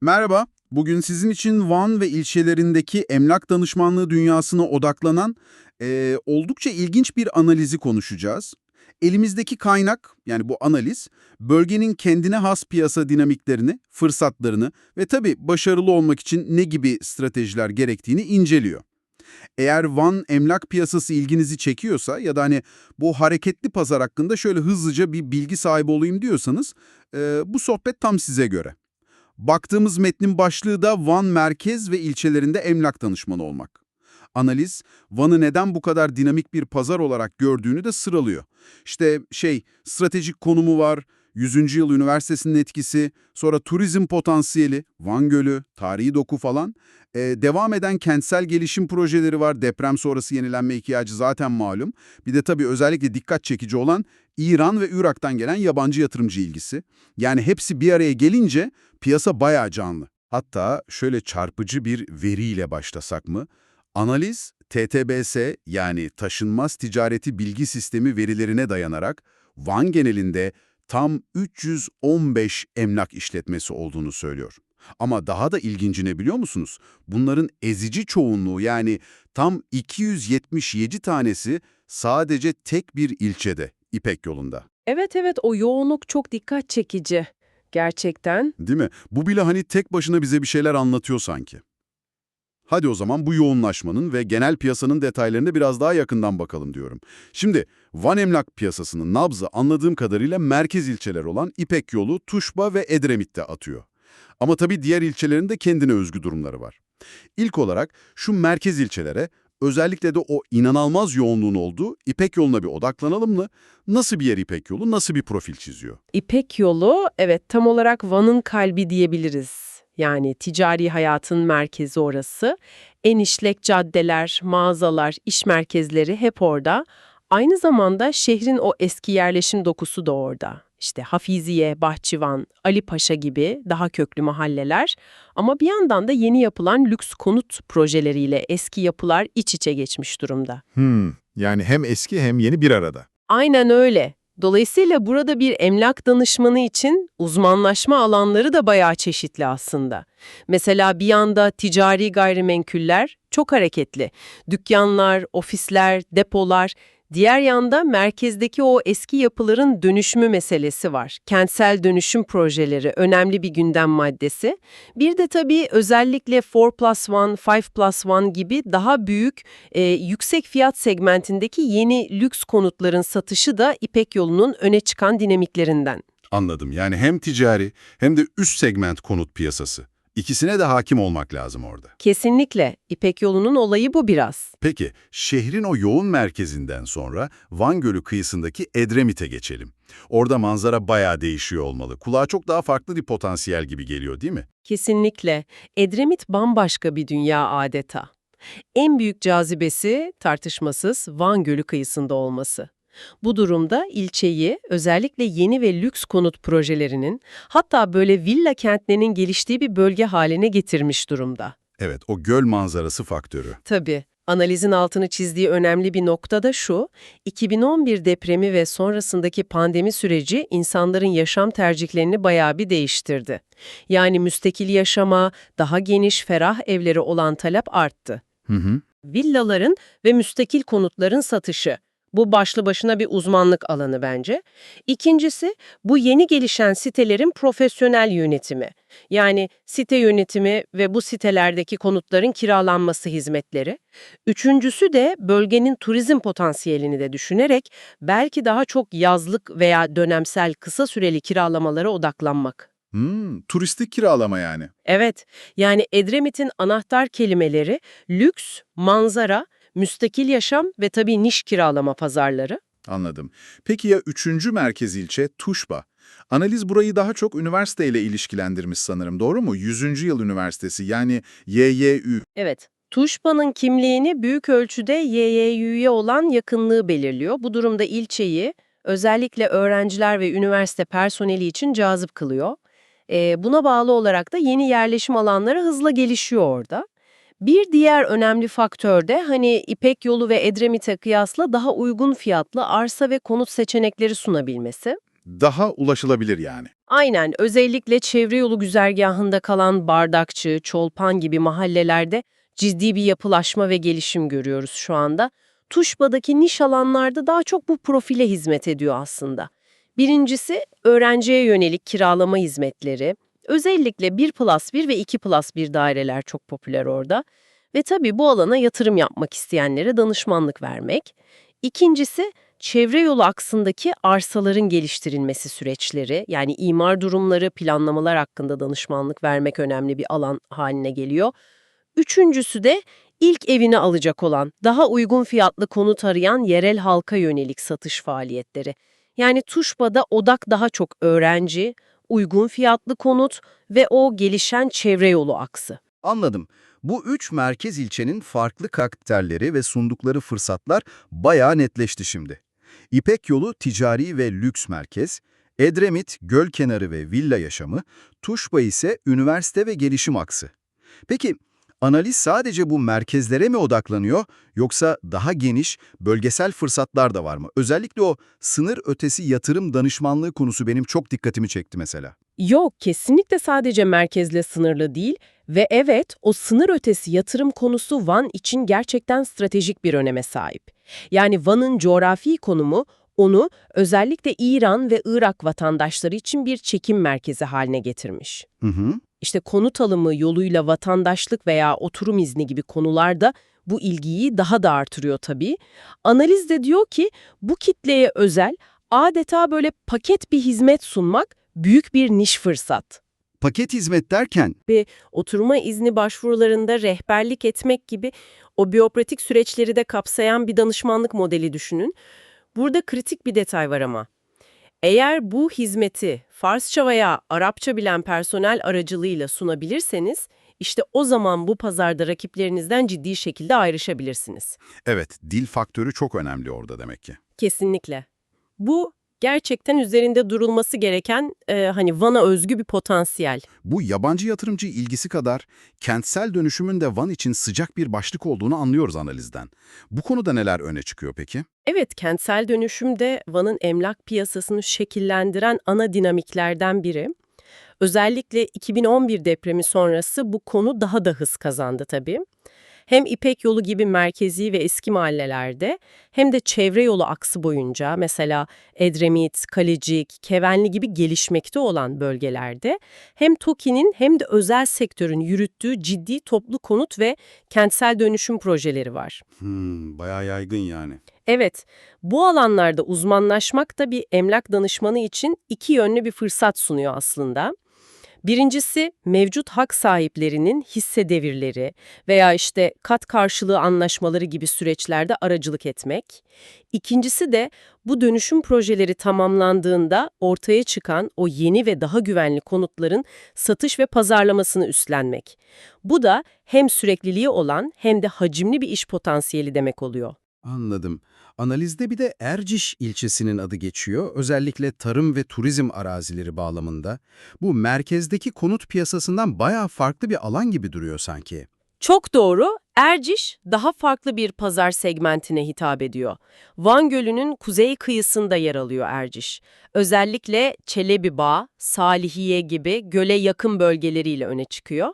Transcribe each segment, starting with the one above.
Merhaba, bugün sizin için Van ve ilçelerindeki emlak danışmanlığı dünyasına odaklanan eee, oldukça ilginç bir analizi konuşacağız. Elimizdeki kaynak, yani bu analiz, bölgenin kendine has piyasa dinamiklerini, fırsatlarını ve tabii başarılı olmak için ne gibi stratejiler gerektiğini inceliyor. Eğer Van emlak piyasası ilginizi çekiyorsa ya da hani bu hareketli pazar hakkında şöyle hızlıca bir bilgi sahibi olayım diyorsanız, eee, bu sohbet tam size göre. Baktığımız metnin başlığı da Van merkez ve ilçelerinde emlak danışmanı olmak. Analiz, Van'ı neden bu kadar dinamik bir pazar olarak gördüğünü de sıralıyor. İşte şey, stratejik konumu var, 100. yıl üniversitesinin etkisi, sonra turizm potansiyeli, Van Gölü, tarihi doku falan. Ee, devam eden kentsel gelişim projeleri var, deprem sonrası yenilenme ihtiyacı zaten malum. Bir de tabii özellikle dikkat çekici olan İran ve Irak'tan gelen yabancı yatırımcı ilgisi. Yani hepsi bir araya gelince piyasa bayağı canlı. Hatta şöyle çarpıcı bir veriyle başlasak mı? Analiz, TTBS yani Taşınmaz Ticareti Bilgi Sistemi verilerine dayanarak Van genelinde tam 315 emlak işletmesi olduğunu söylüyor. Ama daha da ilginci ne biliyor musunuz? Bunların ezici çoğunluğu yani tam 277 tanesi sadece tek bir ilçede, İpek yolunda. Evet evet o yoğunluk çok dikkat çekici. Gerçekten. Değil mi? Bu bile hani tek başına bize bir şeyler anlatıyor sanki. Hadi o zaman bu yoğunlaşmanın ve genel piyasanın detaylarına biraz daha yakından bakalım diyorum. Şimdi Van emlak piyasasının nabzı anladığım kadarıyla merkez ilçeler olan İpek Yolu, Tuşba ve Edremit'te atıyor. Ama tabii diğer ilçelerin de kendine özgü durumları var. İlk olarak şu merkez ilçelere, özellikle de o inanılmaz yoğunluğun olduğu İpek Yolu'na bir odaklanalım mı? Nasıl bir yer İpek Yolu, nasıl bir profil çiziyor? İpek yolu evet tam olarak Van'ın kalbi diyebiliriz. Yani ticari hayatın merkezi orası. En işlek caddeler, mağazalar, iş merkezleri hep orada. Aynı zamanda şehrin o eski yerleşim dokusu da orada. İşte Hafiziye, Bahçıvan, Ali Paşa gibi daha köklü mahalleler. Ama bir yandan da yeni yapılan lüks konut projeleriyle eski yapılar iç içe geçmiş durumda. Hmm, yani hem eski hem yeni bir arada. Aynen öyle. Dolayısıyla burada bir emlak danışmanı için uzmanlaşma alanları da bayağı çeşitli aslında. Mesela bir yanda ticari gayrimenkuller çok hareketli. Dükkanlar, ofisler, depolar. Diğer yanda merkezdeki o eski yapıların dönüşümü meselesi var. Kentsel dönüşüm projeleri önemli bir gündem maddesi. Bir de tabii özellikle 4 plus 1, 5 plus 1 gibi daha büyük, e, yüksek fiyat segmentindeki yeni lüks konutların satışı da İpek yolunun öne çıkan dinamiklerinden. Anladım. Yani hem ticari hem de üst segment konut piyasası. İkisine de hakim olmak lazım orada. Kesinlikle İpek yolunun olayı bu biraz. Peki, şehrin o yoğun merkezinden sonra Van Gölü kıyısındaki Edremit'e geçelim. Orada manzara bayağı değişiyor olmalı. Kulağa çok daha farklı bir potansiyel gibi geliyor değil mi? Kesinlikle. Edremit bambaşka bir dünya adeta. En büyük cazibesi tartışmasız Van Gölü kıyısında olması. Bu durumda ilçeyi özellikle yeni ve lüks konut projelerinin hatta böyle villa kentlerinin geliştiği bir bölge haline getirmiş durumda. Evet, o göl manzarası faktörü. Tabii. Analizin altını çizdiği önemli bir nokta da şu, 2011 depremi ve sonrasındaki pandemi süreci insanların yaşam tercihlerini bayağı bir değiştirdi. Yani müstakil yaşama, daha geniş, ferah evleri olan talep arttı. Hı hı. Villaların ve müstakil konutların satışı. Bu başlı başına bir uzmanlık alanı bence. İkincisi, bu yeni gelişen sitelerin profesyonel yönetimi. Yani site yönetimi ve bu sitelerdeki konutların kiralanması hizmetleri. Üçüncüsü de bölgenin turizm potansiyelini de düşünerek belki daha çok yazlık veya dönemsel kısa süreli kiralamalara odaklanmak. Hmm, turistik kiralama yani. Evet, yani Edremit'in anahtar kelimeleri lüks, manzara, müstakil yaşam ve tabii niş kiralama pazarları. Anladım. Peki ya üçüncü merkez ilçe Tuşba? Analiz burayı daha çok üniversiteyle ilişkilendirmiş sanırım, doğru mu? 100. Yıl Üniversitesi yani YYÜ. Evet, Tuşba'nın kimliğini büyük ölçüde YYÜ'ye olan yakınlığı belirliyor. Bu durumda ilçeyi özellikle öğrenciler ve üniversite personeli için cazip kılıyor. Ee, buna bağlı olarak da yeni yerleşim alanları hızla gelişiyor orada. Bir diğer önemli faktör de hani İpek yolu ve Edremit'e kıyasla daha uygun fiyatlı arsa ve konut seçenekleri sunabilmesi. Daha ulaşılabilir yani. Aynen, özellikle çevre yolu güzergahında kalan Bardakçı, Çolpan gibi mahallelerde ciddi bir yapılaşma ve gelişim görüyoruz şu anda. Tuşba'daki niş alanlarda daha çok bu profile hizmet ediyor aslında. Birincisi öğrenciye yönelik kiralama hizmetleri. Özellikle 1 plus 1 ve 2 plus 1 daireler çok popüler orada. Ve tabii bu alana yatırım yapmak isteyenlere danışmanlık vermek. İkincisi çevre yolu aksındaki arsaların geliştirilmesi süreçleri yani imar durumları, planlamalar hakkında danışmanlık vermek önemli bir alan haline geliyor. Üçüncüsü de ilk evini alacak olan, daha uygun fiyatlı konut arayan yerel halka yönelik satış faaliyetleri. Yani Tuşba'da odak daha çok öğrenci, uygun fiyatlı konut ve o gelişen çevre yolu aksı. Anladım. Bu üç merkez ilçenin farklı karakterleri ve sundukları fırsatlar bayağı netleşti şimdi. İpek yolu ticari ve lüks merkez, Edremit göl kenarı ve villa yaşamı, Tuşba ise üniversite ve gelişim aksı. Peki analiz sadece bu merkezlere mi odaklanıyor yoksa daha geniş bölgesel fırsatlar da var mı? Özellikle o sınır ötesi yatırım danışmanlığı konusu benim çok dikkatimi çekti mesela. Yok, kesinlikle sadece merkezle sınırlı değil ve evet o sınır ötesi yatırım konusu Van için gerçekten stratejik bir öneme sahip. Yani Van'ın coğrafi konumu onu özellikle İran ve Irak vatandaşları için bir çekim merkezi haline getirmiş. Hı hı. İşte konut alımı yoluyla vatandaşlık veya oturum izni gibi konularda bu ilgiyi daha da artırıyor tabii. Analiz de diyor ki bu kitleye özel adeta böyle paket bir hizmet sunmak büyük bir niş fırsat. Paket hizmet derken Oturma izni başvurularında rehberlik etmek gibi o biyokratik süreçleri de kapsayan bir danışmanlık modeli düşünün. Burada kritik bir detay var ama. Eğer bu hizmeti Farsça veya Arapça bilen personel aracılığıyla sunabilirseniz, işte o zaman bu pazarda rakiplerinizden ciddi şekilde ayrışabilirsiniz. Evet, dil faktörü çok önemli orada demek ki. Kesinlikle. Bu gerçekten üzerinde durulması gereken e, hani Van'a özgü bir potansiyel. Bu yabancı yatırımcı ilgisi kadar kentsel dönüşümün de Van için sıcak bir başlık olduğunu anlıyoruz analizden. Bu konuda neler öne çıkıyor peki? Evet, kentsel dönüşüm de Van'ın emlak piyasasını şekillendiren ana dinamiklerden biri. Özellikle 2011 depremi sonrası bu konu daha da hız kazandı tabii. Hem İpek yolu gibi merkezi ve eski mahallelerde hem de çevre yolu aksı boyunca mesela Edremit, Kalecik, Kevenli gibi gelişmekte olan bölgelerde hem TOKİ'nin hem de özel sektörün yürüttüğü ciddi toplu konut ve kentsel dönüşüm projeleri var. Hmm, bayağı yaygın yani. Evet, bu alanlarda uzmanlaşmak da bir emlak danışmanı için iki yönlü bir fırsat sunuyor aslında. Birincisi, mevcut hak sahiplerinin hisse devirleri veya işte kat karşılığı anlaşmaları gibi süreçlerde aracılık etmek. İkincisi de bu dönüşüm projeleri tamamlandığında ortaya çıkan o yeni ve daha güvenli konutların satış ve pazarlamasını üstlenmek. Bu da hem sürekliliği olan hem de hacimli bir iş potansiyeli demek oluyor. Anladım. Analizde bir de Erciş ilçesinin adı geçiyor. Özellikle tarım ve turizm arazileri bağlamında. Bu merkezdeki konut piyasasından bayağı farklı bir alan gibi duruyor sanki. Çok doğru. Erciş daha farklı bir pazar segmentine hitap ediyor. Van Gölü'nün kuzey kıyısında yer alıyor Erciş. Özellikle Çelebi Bağ, Salihiye gibi göle yakın bölgeleriyle öne çıkıyor.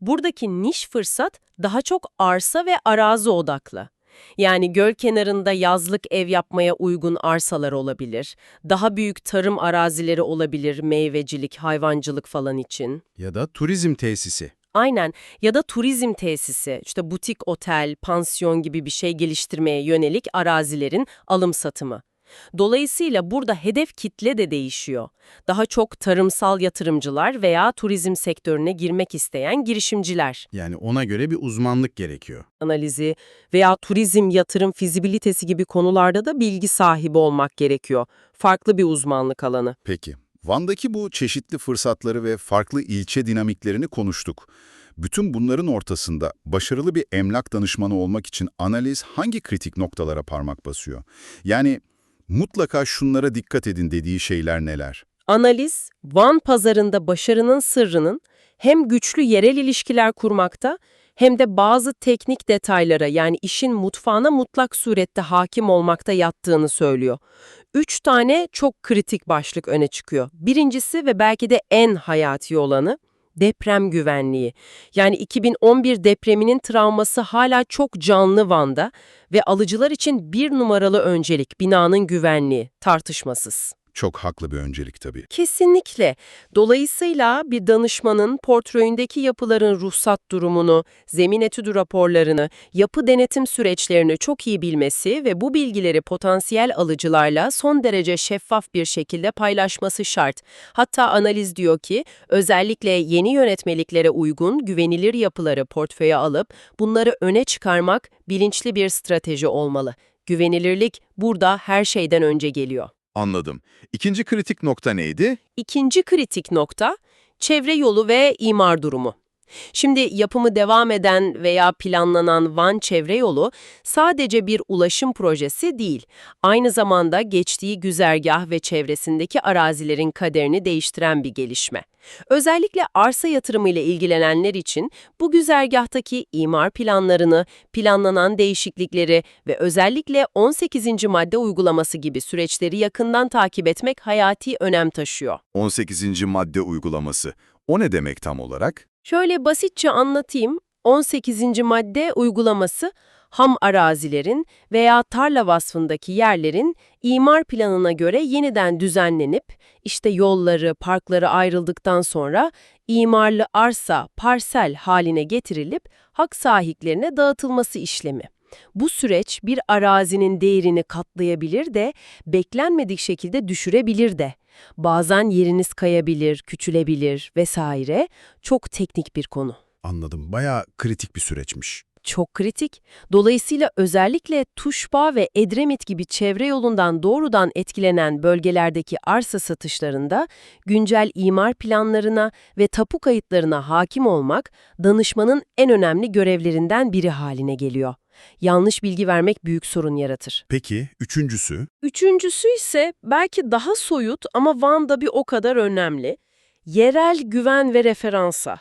Buradaki niş fırsat daha çok arsa ve arazi odaklı. Yani göl kenarında yazlık ev yapmaya uygun arsalar olabilir. Daha büyük tarım arazileri olabilir meyvecilik, hayvancılık falan için. Ya da turizm tesisi. Aynen ya da turizm tesisi, işte butik otel, pansiyon gibi bir şey geliştirmeye yönelik arazilerin alım satımı. Dolayısıyla burada hedef kitle de değişiyor. Daha çok tarımsal yatırımcılar veya turizm sektörüne girmek isteyen girişimciler Yani ona göre bir uzmanlık gerekiyor. analizi veya turizm yatırım fizibilitesi gibi konularda da bilgi sahibi olmak gerekiyor. Farklı bir uzmanlık alanı. Peki, Van'daki bu çeşitli fırsatları ve farklı ilçe dinamiklerini konuştuk. Bütün bunların ortasında başarılı bir emlak danışmanı olmak için analiz hangi kritik noktalara parmak basıyor? Yani mutlaka şunlara dikkat edin dediği şeyler neler? Analiz, Van pazarında başarının sırrının hem güçlü yerel ilişkiler kurmakta hem de bazı teknik detaylara yani işin mutfağına mutlak surette hakim olmakta yattığını söylüyor. Üç tane çok kritik başlık öne çıkıyor. Birincisi ve belki de en hayati olanı deprem güvenliği. Yani 2011 depreminin travması hala çok canlı Van'da ve alıcılar için bir numaralı öncelik binanın güvenliği, tartışmasız. Çok haklı bir öncelik tabii. Kesinlikle. Dolayısıyla bir danışmanın portföyündeki yapıların ruhsat durumunu, zemin etüdü raporlarını, yapı denetim süreçlerini çok iyi bilmesi ve bu bilgileri potansiyel alıcılarla son derece şeffaf bir şekilde paylaşması şart. Hatta analiz diyor ki, özellikle yeni yönetmeliklere uygun güvenilir yapıları portföye alıp bunları öne çıkarmak bilinçli bir strateji olmalı. Güvenilirlik burada her şeyden önce geliyor. Anladım. İkinci kritik nokta neydi? İkinci kritik nokta, çevre yolu ve imar durumu. Şimdi yapımı devam eden veya planlanan Van Çevre Yolu sadece bir ulaşım projesi değil, aynı zamanda geçtiği güzergah ve çevresindeki arazilerin kaderini değiştiren bir gelişme. Özellikle arsa yatırımı ile ilgilenenler için bu güzergahtaki imar planlarını, planlanan değişiklikleri ve özellikle 18. madde uygulaması gibi süreçleri yakından takip etmek hayati önem taşıyor. 18. madde uygulaması. O ne demek tam olarak? Şöyle basitçe anlatayım. 18. madde uygulaması ham arazilerin veya tarla vasfındaki yerlerin imar planına göre yeniden düzenlenip işte yolları, parkları ayrıldıktan sonra imarlı arsa, parsel haline getirilip hak sahiplerine dağıtılması işlemi. Bu süreç bir arazinin değerini katlayabilir de beklenmedik şekilde düşürebilir de. Bazen yeriniz kayabilir, küçülebilir vesaire. Çok teknik bir konu. Anladım. Bayağı kritik bir süreçmiş. Çok kritik. Dolayısıyla özellikle Tuşba ve Edremit gibi çevre yolundan doğrudan etkilenen bölgelerdeki arsa satışlarında güncel imar planlarına ve tapu kayıtlarına hakim olmak danışmanın en önemli görevlerinden biri haline geliyor. Yanlış bilgi vermek büyük sorun yaratır. Peki üçüncüsü? Üçüncüsü ise belki daha soyut ama Van'da bir o kadar önemli. Yerel güven ve referansa.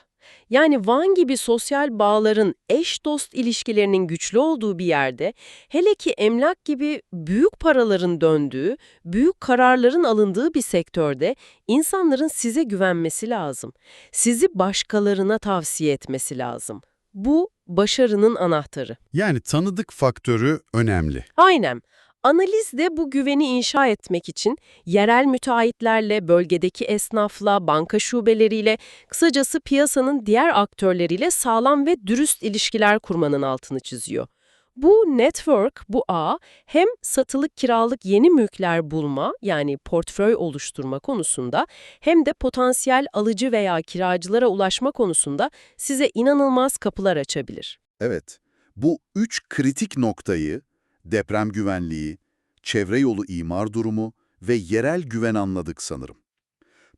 Yani Van gibi sosyal bağların eş dost ilişkilerinin güçlü olduğu bir yerde, hele ki emlak gibi büyük paraların döndüğü, büyük kararların alındığı bir sektörde insanların size güvenmesi lazım. Sizi başkalarına tavsiye etmesi lazım. Bu başarının anahtarı. Yani tanıdık faktörü önemli. Aynen. Analiz de bu güveni inşa etmek için yerel müteahhitlerle, bölgedeki esnafla, banka şubeleriyle, kısacası piyasanın diğer aktörleriyle sağlam ve dürüst ilişkiler kurmanın altını çiziyor. Bu network, bu ağ hem satılık kiralık yeni mülkler bulma yani portföy oluşturma konusunda hem de potansiyel alıcı veya kiracılara ulaşma konusunda size inanılmaz kapılar açabilir. Evet, bu üç kritik noktayı, deprem güvenliği, çevre yolu imar durumu ve yerel güven anladık sanırım.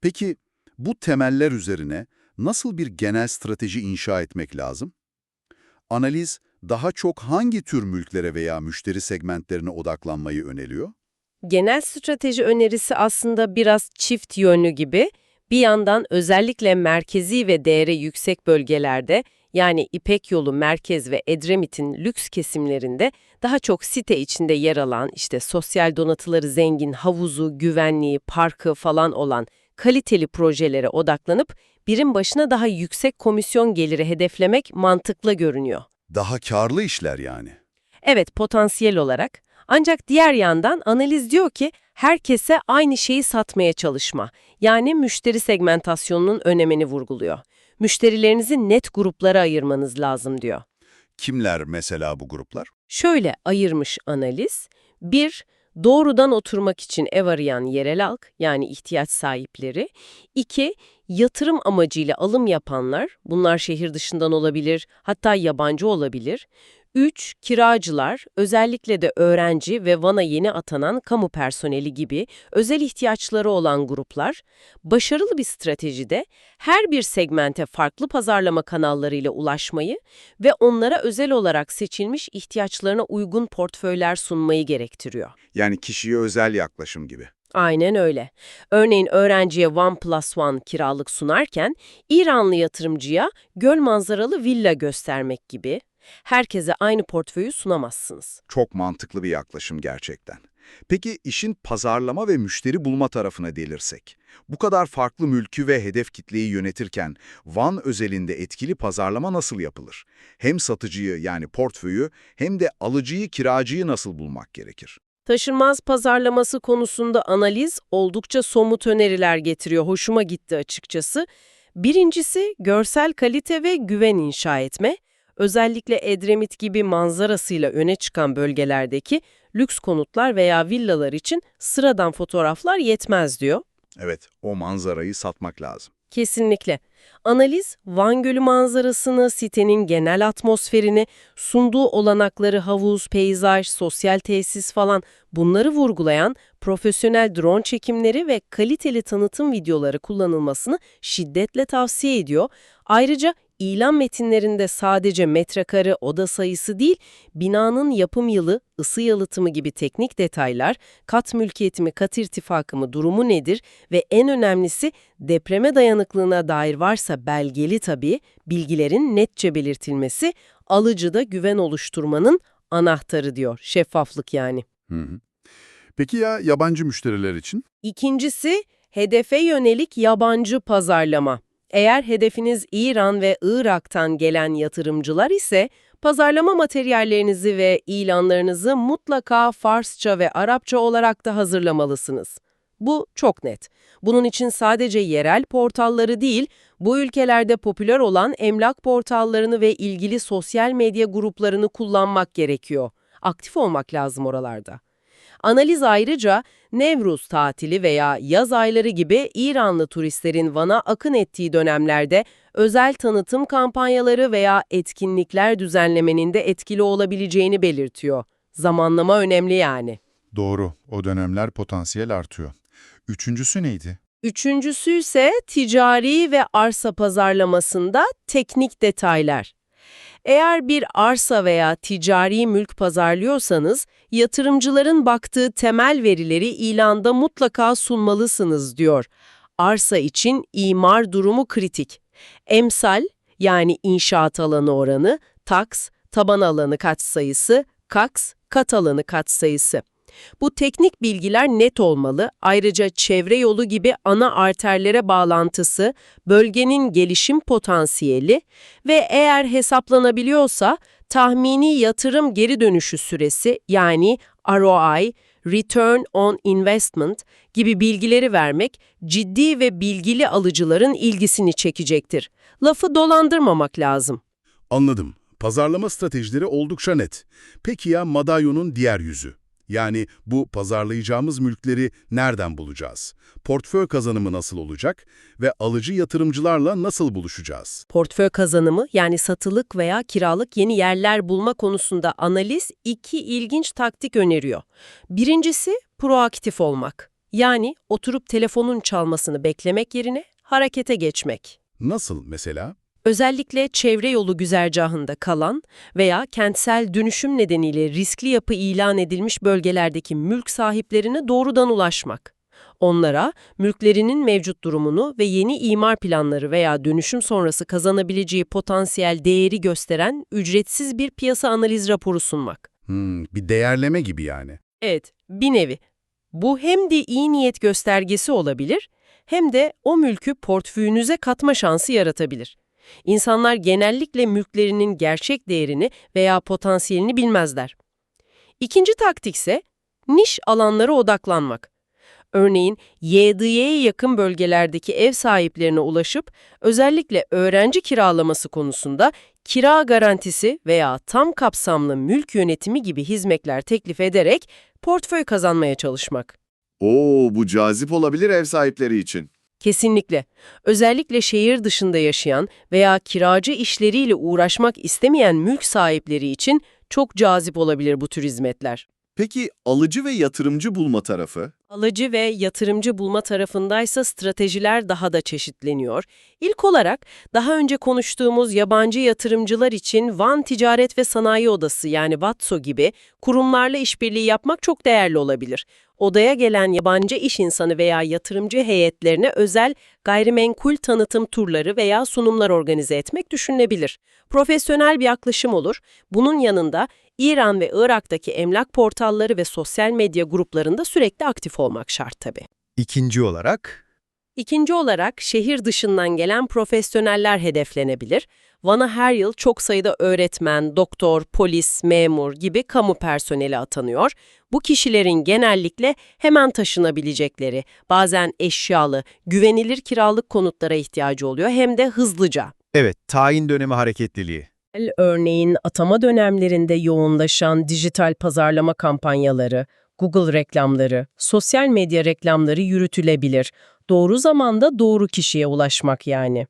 Peki bu temeller üzerine nasıl bir genel strateji inşa etmek lazım? Analiz daha çok hangi tür mülklere veya müşteri segmentlerine odaklanmayı öneriyor? Genel strateji önerisi aslında biraz çift yönlü gibi. Bir yandan özellikle merkezi ve değeri yüksek bölgelerde yani İpek Yolu Merkez ve Edremit'in lüks kesimlerinde daha çok site içinde yer alan işte sosyal donatıları zengin havuzu, güvenliği, parkı falan olan kaliteli projelere odaklanıp birim başına daha yüksek komisyon geliri hedeflemek mantıklı görünüyor. Daha karlı işler yani. Evet, potansiyel olarak. Ancak diğer yandan analiz diyor ki herkese aynı şeyi satmaya çalışma. Yani müşteri segmentasyonunun önemini vurguluyor. Müşterilerinizi net gruplara ayırmanız lazım diyor. Kimler mesela bu gruplar? Şöyle ayırmış analiz. 1. Doğrudan oturmak için ev arayan yerel halk yani ihtiyaç sahipleri. 2. Yatırım amacıyla alım yapanlar, bunlar şehir dışından olabilir, hatta yabancı olabilir. 3. Kiracılar, özellikle de öğrenci ve Van'a yeni atanan kamu personeli gibi özel ihtiyaçları olan gruplar, başarılı bir stratejide her bir segmente farklı pazarlama kanallarıyla ulaşmayı ve onlara özel olarak seçilmiş ihtiyaçlarına uygun portföyler sunmayı gerektiriyor. Yani kişiye özel yaklaşım gibi. Aynen öyle. Örneğin öğrenciye One Plus One kiralık sunarken İranlı yatırımcıya göl manzaralı villa göstermek gibi herkese aynı portföyü sunamazsınız. Çok mantıklı bir yaklaşım gerçekten. Peki işin pazarlama ve müşteri bulma tarafına delirsek? Bu kadar farklı mülkü ve hedef kitleyi yönetirken Van özelinde etkili pazarlama nasıl yapılır? Hem satıcıyı yani portföyü hem de alıcıyı kiracıyı nasıl bulmak gerekir? Taşınmaz pazarlaması konusunda analiz oldukça somut öneriler getiriyor. Hoşuma gitti açıkçası. Birincisi görsel kalite ve güven inşa etme. Özellikle Edremit gibi manzarasıyla öne çıkan bölgelerdeki lüks konutlar veya villalar için sıradan fotoğraflar yetmez diyor. Evet, o manzarayı satmak lazım. Kesinlikle. Analiz, Van Gölü manzarasını, sitenin genel atmosferini, sunduğu olanakları havuz, peyzaj, sosyal tesis falan bunları vurgulayan profesyonel drone çekimleri ve kaliteli tanıtım videoları kullanılmasını şiddetle tavsiye ediyor. Ayrıca ilan metinlerinde sadece metrekare oda sayısı değil, binanın yapım yılı, ısı yalıtımı gibi teknik detaylar, kat mülkiyeti mi, kat irtifakı mı, durumu nedir ve en önemlisi depreme dayanıklılığına dair varsa belgeli tabii bilgilerin netçe belirtilmesi alıcıda güven oluşturmanın anahtarı diyor. Şeffaflık yani. Hı hı. Peki ya yabancı müşteriler için? İkincisi, hedefe yönelik yabancı pazarlama. Eğer hedefiniz İran ve Irak'tan gelen yatırımcılar ise pazarlama materyallerinizi ve ilanlarınızı mutlaka Farsça ve Arapça olarak da hazırlamalısınız. Bu çok net. Bunun için sadece yerel portalları değil, bu ülkelerde popüler olan emlak portallarını ve ilgili sosyal medya gruplarını kullanmak gerekiyor. Aktif olmak lazım oralarda. Analiz ayrıca Nevruz tatili veya yaz ayları gibi İranlı turistlerin Van'a akın ettiği dönemlerde özel tanıtım kampanyaları veya etkinlikler düzenlemenin de etkili olabileceğini belirtiyor. Zamanlama önemli yani. Doğru, o dönemler potansiyel artıyor. Üçüncüsü neydi? Üçüncüsü ise ticari ve arsa pazarlamasında teknik detaylar. Eğer bir arsa veya ticari mülk pazarlıyorsanız, yatırımcıların baktığı temel verileri ilanda mutlaka sunmalısınız diyor. Arsa için imar durumu kritik. Emsal, yani inşaat alanı oranı, taks, taban alanı katsayısı, kaks, kat alanı katsayısı. Bu teknik bilgiler net olmalı, ayrıca çevre yolu gibi ana arterlere bağlantısı, bölgenin gelişim potansiyeli ve eğer hesaplanabiliyorsa tahmini yatırım geri dönüşü süresi yani ROI, Return on Investment gibi bilgileri vermek ciddi ve bilgili alıcıların ilgisini çekecektir. Lafı dolandırmamak lazım. Anladım. Pazarlama stratejileri oldukça net. Peki ya madalyonun diğer yüzü? Yani bu pazarlayacağımız mülkleri nereden bulacağız? Portföy kazanımı nasıl olacak ve alıcı yatırımcılarla nasıl buluşacağız? Portföy kazanımı yani satılık veya kiralık yeni yerler bulma konusunda analiz iki ilginç taktik öneriyor. Birincisi proaktif olmak. Yani oturup telefonun çalmasını beklemek yerine harekete geçmek. Nasıl mesela? Özellikle çevre yolu güzergahında kalan veya kentsel dönüşüm nedeniyle riskli yapı ilan edilmiş bölgelerdeki mülk sahiplerine doğrudan ulaşmak. Onlara mülklerinin mevcut durumunu ve yeni imar planları veya dönüşüm sonrası kazanabileceği potansiyel değeri gösteren ücretsiz bir piyasa analiz raporu sunmak. Hmm, bir değerleme gibi yani. Evet, bir nevi. Bu hem de iyi niyet göstergesi olabilir, hem de o mülkü portföyünüze katma şansı yaratabilir. İnsanlar genellikle mülklerinin gerçek değerini veya potansiyelini bilmezler. İkinci taktik ise niş alanlara odaklanmak. Örneğin YDY'ye yakın bölgelerdeki ev sahiplerine ulaşıp özellikle öğrenci kiralaması konusunda kira garantisi veya tam kapsamlı mülk yönetimi gibi hizmetler teklif ederek portföy kazanmaya çalışmak. Oo, bu cazip olabilir ev sahipleri için. Kesinlikle. Özellikle şehir dışında yaşayan veya kiracı işleriyle uğraşmak istemeyen mülk sahipleri için çok cazip olabilir bu tür hizmetler. Peki alıcı ve yatırımcı bulma tarafı? Alıcı ve yatırımcı bulma tarafındaysa stratejiler daha da çeşitleniyor. İlk olarak daha önce konuştuğumuz yabancı yatırımcılar için Van Ticaret ve Sanayi Odası yani VATSO gibi kurumlarla işbirliği yapmak çok değerli olabilir. Odaya gelen yabancı iş insanı veya yatırımcı heyetlerine özel gayrimenkul tanıtım turları veya sunumlar organize etmek düşünülebilir. Profesyonel bir yaklaşım olur. Bunun yanında İran ve Irak'taki emlak portalları ve sosyal medya gruplarında sürekli aktif olmak şart tabii. İkinci olarak İkinci olarak şehir dışından gelen profesyoneller hedeflenebilir. Van'a her yıl çok sayıda öğretmen, doktor, polis, memur gibi kamu personeli atanıyor. Bu kişilerin genellikle hemen taşınabilecekleri, bazen eşyalı, güvenilir kiralık konutlara ihtiyacı oluyor hem de hızlıca. evet tayin dönemi hareketliliği. Örneğin atama dönemlerinde yoğunlaşan dijital pazarlama kampanyaları, Google reklamları, sosyal medya reklamları yürütülebilir. Doğru zamanda doğru kişiye ulaşmak yani.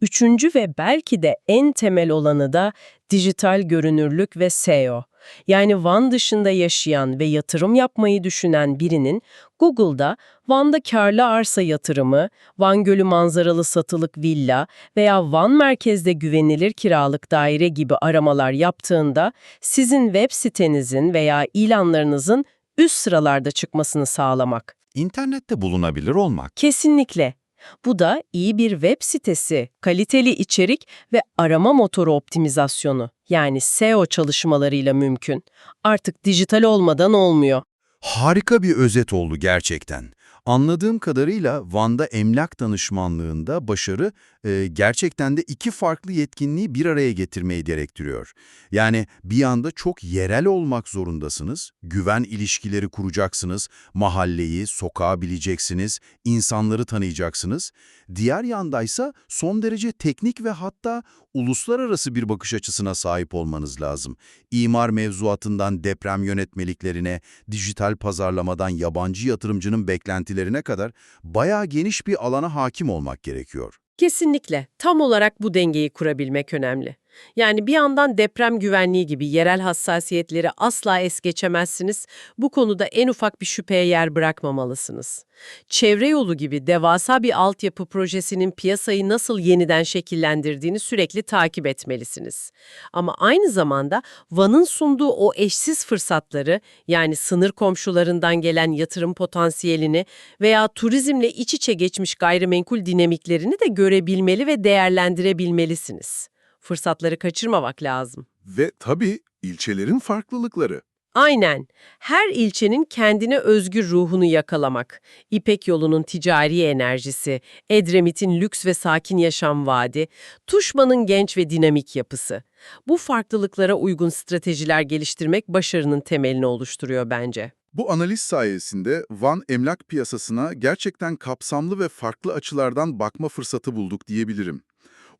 Üçüncü ve belki de en temel olanı da dijital görünürlük ve SEO. Yani Van dışında yaşayan ve yatırım yapmayı düşünen birinin Google'da Van'da karlı arsa yatırımı, Van Gölü manzaralı satılık villa veya Van merkezde güvenilir kiralık daire gibi aramalar yaptığında sizin web sitenizin veya ilanlarınızın üst sıralarda çıkmasını sağlamak. İnternette bulunabilir olmak. Kesinlikle. Bu da iyi bir web sitesi, kaliteli içerik ve arama motoru optimizasyonu yani SEO çalışmalarıyla mümkün. Artık dijital olmadan olmuyor. Harika bir özet oldu gerçekten. Anladığım kadarıyla Van'da emlak danışmanlığında başarı e, gerçekten de iki farklı yetkinliği bir araya getirmeyi gerektiriyor. Yani bir yanda çok yerel olmak zorundasınız, güven ilişkileri kuracaksınız, mahalleyi, sokağı bileceksiniz, insanları tanıyacaksınız. Diğer yandaysa son derece teknik ve hatta uluslararası bir bakış açısına sahip olmanız lazım. İmar mevzuatından deprem yönetmeliklerine, dijital pazarlamadan yabancı yatırımcının beklentilerine kadar bayağı geniş bir alana hakim olmak gerekiyor. Kesinlikle. Tam olarak bu dengeyi kurabilmek önemli. Yani bir yandan deprem güvenliği gibi yerel hassasiyetleri asla es geçemezsiniz. Bu konuda en ufak bir şüpheye yer bırakmamalısınız. Çevre yolu gibi devasa bir altyapı projesinin piyasayı nasıl yeniden şekillendirdiğini sürekli takip etmelisiniz. Ama aynı zamanda Van'ın sunduğu o eşsiz fırsatları yani sınır komşularından gelen yatırım potansiyelini veya turizmle iç içe geçmiş gayrimenkul dinamiklerini de görebilmeli ve değerlendirebilmelisiniz. Fırsatları kaçırmamak lazım. Ve tabii ilçelerin farklılıkları. Aynen. Her ilçenin kendine özgür ruhunu yakalamak. İpek yolunun ticari enerjisi, Edremit'in lüks ve sakin yaşam vaadi, Tuşman'ın genç ve dinamik yapısı. Bu farklılıklara uygun stratejiler geliştirmek başarının temelini oluşturuyor bence. Bu analiz sayesinde Van emlak piyasasına gerçekten kapsamlı ve farklı açılardan bakma fırsatı bulduk diyebilirim.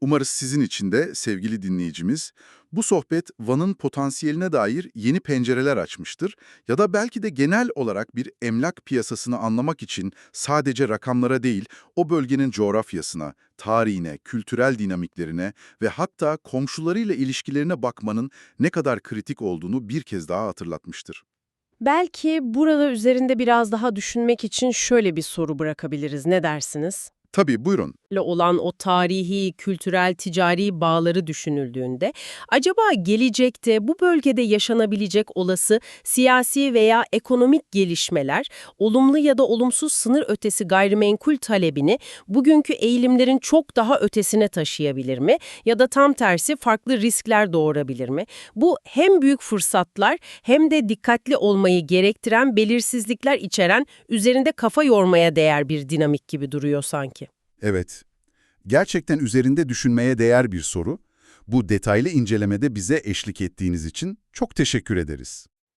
Umarız sizin için de sevgili dinleyicimiz, bu sohbet Van'ın potansiyeline dair yeni pencereler açmıştır ya da belki de genel olarak bir emlak piyasasını anlamak için sadece rakamlara değil, o bölgenin coğrafyasına, tarihine, kültürel dinamiklerine ve hatta komşularıyla ilişkilerine bakmanın ne kadar kritik olduğunu bir kez daha hatırlatmıştır. Belki burada üzerinde biraz daha düşünmek için şöyle bir soru bırakabiliriz. Ne dersiniz? Tabii buyurun. İle olan o tarihi, kültürel, ticari bağları düşünüldüğünde, acaba gelecekte bu bölgede yaşanabilecek olası siyasi veya ekonomik gelişmeler, olumlu ya da olumsuz sınır ötesi gayrimenkul talebini bugünkü eğilimlerin çok daha ötesine taşıyabilir mi? Ya da tam tersi farklı riskler doğurabilir mi? Bu hem büyük fırsatlar hem de dikkatli olmayı gerektiren belirsizlikler içeren, üzerinde kafa yormaya değer bir dinamik gibi duruyor sanki. Evet, gerçekten üzerinde düşünmeye değer bir soru. Bu detaylı incelemede bize eşlik ettiğiniz için çok teşekkür ederiz.